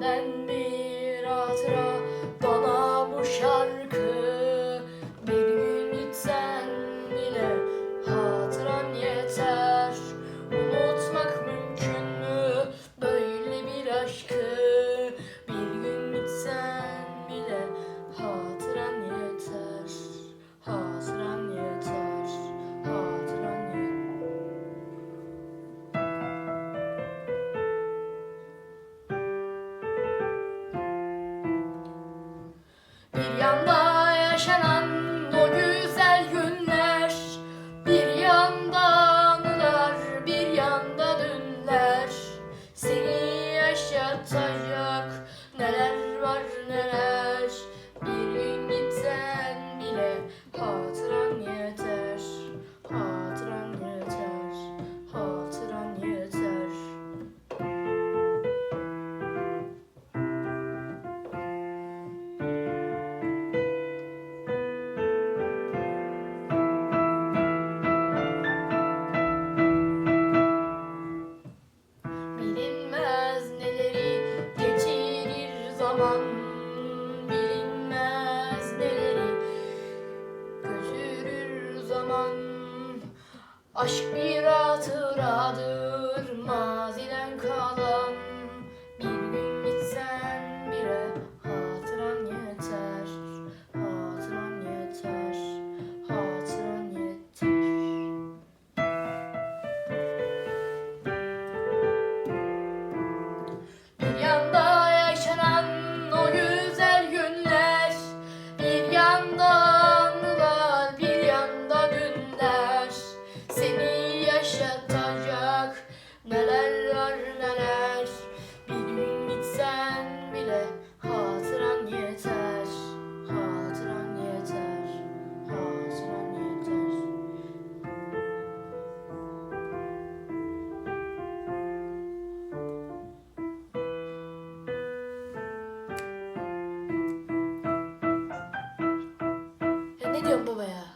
benden me. rock. zaman bilinmez neleri götürür zaman aşk bir hatıradır maalesef. Neler var neler? Bir gün gitsen bile hatıran yeter. Hatıran yeter, hatıran yeter. Ya ne diyorsun baba ya?